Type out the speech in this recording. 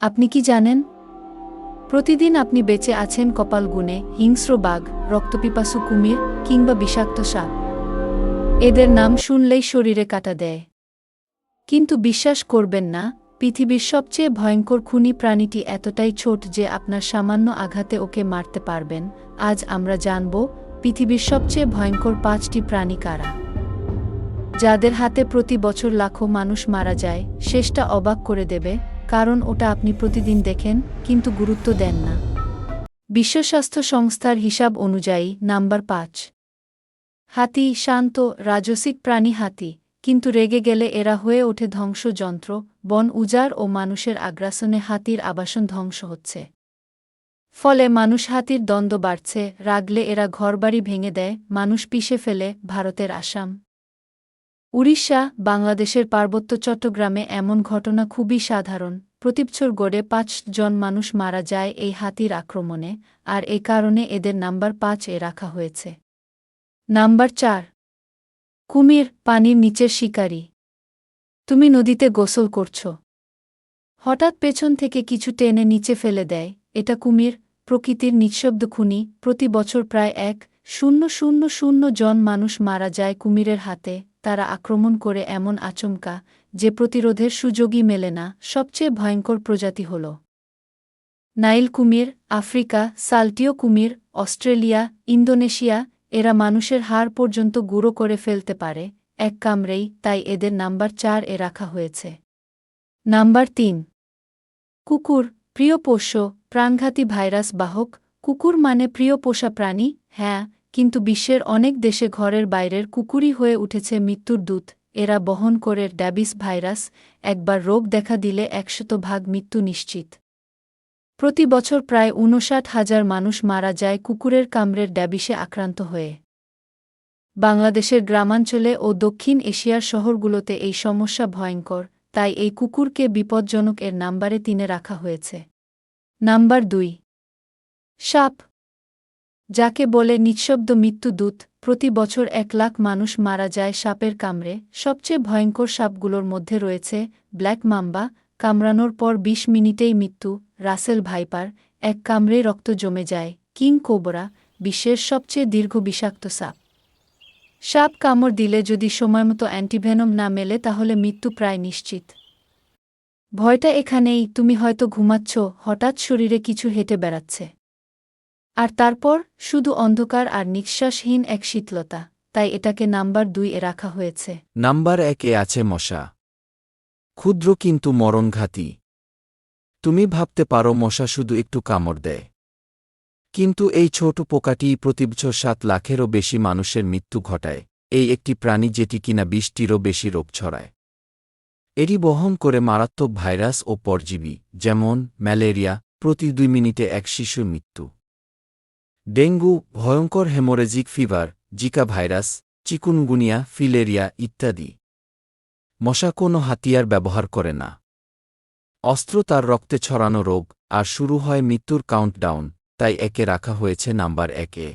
আপনি কি জানেন? প্রতিদিন আপনি বেঁচে আছেন কপাল গুণে, হিংস্র বাঘ, রক্তপিপাসু কুমির কিংবা বিষাক্ত সাপ। এদের নাম শুনলেই শরীরে কাটা দেয়। কিন্তু বিশ্বাস করবেন না, পৃথিবীর সবচেয়ে ভয়ঙ্কর খুনি প্রাণীটি এতটাই ছোট যে আপনার সামান্য আঘাতে ওকে মারতে পারবেন। আজ আমরা জানব, পৃথিবীর সবচেয়ে ভয়ঙ্কর পাঁচটি প্রাণী কারা। যাদের হাতে প্রতি বছর লাখো মানুষ মারা যায়, শেষটা অবাক করে দেবে কারণ ওটা আপনি প্রতিদিন দেখেন, কিন্তু গুরুত্ব দেন না। বিশ্ব স্বাস্থ্য সংস্থার হিসাব অনুযায়ী, নাম্বার পাঁচ। হাতি, শান্ত, রাজসিক প্রাণী হাতি, কিন্তু রেগে গেলে এরা হয়ে ওঠে ধ্বংসযন্ত্র, বন উজাড় ও মানুষের আগ্রাসনে হাতির আবাসন ধ্বংস হচ্ছে। ফলে মানুষ হাতির দ্বন্দ্ব বাড়ছে, রাগলে এরা ঘরবাড়ি ভেঙে দেয়, মানুষ পিষে ফেলে, ভারতের আসাম। উড়িষ্যা, বাংলাদেশের পার্বত্য চট্টগ্রামে এমন ঘটনা খুবই সাধারণ। প্রতিবছর গড়ে পাঁচ জন মানুষ মারা যায় এই হাতির আক্রমণে, আর এ কারণে এদের নাম্বার পাঁচ এ রাখা হয়েছে। নাম্বার চার, কুমির, পানির নিচের শিকারী। তুমি নদীতে গোসল করছ। হঠাৎ পেছন থেকে কিছু টেনে নিচে ফেলে দেয়। এটা কুমির, প্রকৃতির নিঃশব্দ খুনি। প্রতি বছর প্রায় এক, শূন্য শূন্য শূন্য জন মানুষ মারা যায় কুমিরের হাতে। তারা আক্রমণ করে এমন আচমকা যে প্রতিরোধের সুযোগই মেলে না, সবচেয়ে ভয়ঙ্কর প্রজাতি হল নাইল কুমির, আফ্রিকা, সাল্টিও কুমির, অস্ট্রেলিয়া, ইন্দোনেশিয়া, এরা মানুষের হাড় পর্যন্ত গুঁড়ো করে ফেলতে পারে, এক কামড়েই, তাই এদের নাম্বার চার এ রাখা হয়েছে। নাম্বার তিন। কুকুর, প্রিয় পোষ্য, প্রাণঘাতী ভাইরাস বাহক, কুকুর মানে প্রিয় পোষা প্রাণী হ্যাঁ কিন্তু বিশ্বের অনেক দেশে ঘরের বাইরের কুকুরই হয়ে উঠেছে মৃত্যুর দূত। এরা বহন করে ড্যাবিস ভাইরাস, একবার রোগ দেখা দিলে একশত ভাগ মৃত্যু নিশ্চিত। প্রতি বছর প্রায় ঊনষাট হাজার মানুষ মারা যায় কুকুরের কামড়ের ড্যাবিসে আক্রান্ত হয়ে। বাংলাদেশের গ্রামাঞ্চলে ও দক্ষিণ এশিয়ার শহরগুলোতে এই সমস্যা ভয়ঙ্কর, তাই এই কুকুরকে বিপজ্জনক এর নাম্বারে তিনে রাখা হয়েছে। নাম্বার দুই, সাপ। যাকে বলে নিঃশব্দ মৃত্যুদূত প্রতি বছর এক লাখ মানুষ মারা যায় সাপের কামড়ে। সবচেয়ে ভয়ঙ্কর সাপগুলোর মধ্যে রয়েছে ব্ল্যাক মাম্বা, কামড়ানোর পর ২০ মিনিটেই মৃত্যু, রাসেল ভাইপার, এক কামড়ে রক্ত জমে যায়। কিং কোবরা, বিশ্বের সবচেয়ে দীর্ঘ বিষাক্ত সাপ। সাপ কামড় দিলে যদি সময়মতো অ্যান্টিভেনম না মেলে তাহলে মৃত্যু প্রায় নিশ্চিত। ভয়টা এখানেই, তুমি হয়তো ঘুমাচ্ছ, হঠাৎ শরীরে কিছু হেঁটে বেড়াচ্ছে। আর তারপর, শুধু অন্ধকার আর নিঃশ্বাসহীন এক শীতলতা, তাই এটাকে নাম্বার দুই এ রাখা হয়েছে। নাম্বার একে আছে মশা। ক্ষুদ্র কিন্তু মরণঘাতী। তুমি ভাবতে পারো মশা শুধু একটু কামড় দেয়। কিন্তু এই ছোট পোকাটিই প্রতিবছর সাত লাখেরও বেশি মানুষের মৃত্যু ঘটায়, এই একটি প্রাণী যেটি কিনা বিশটিরও বেশি রোগ ছড়ায়। এটি বহন করে মারাত্মক ভাইরাস ও পরজীবী, যেমন ম্যালেরিয়া, প্রতি দুই মিনিটে এক শিশুর মৃত্যু। ডেঙ্গু, ভয়ঙ্কর haemorrhagic fever, Zika virus, chikungunya, filaria ইত্যাদি। মশা কোনো হাতিয়ার ব্যবহার করে না। অস্ত্র তার রক্তে ছড়ানো রোগ, আর শুরু হয় মৃত্যুর কাউন্টডাউন তাই একে রাখা হয়েছে নাম্বার একে।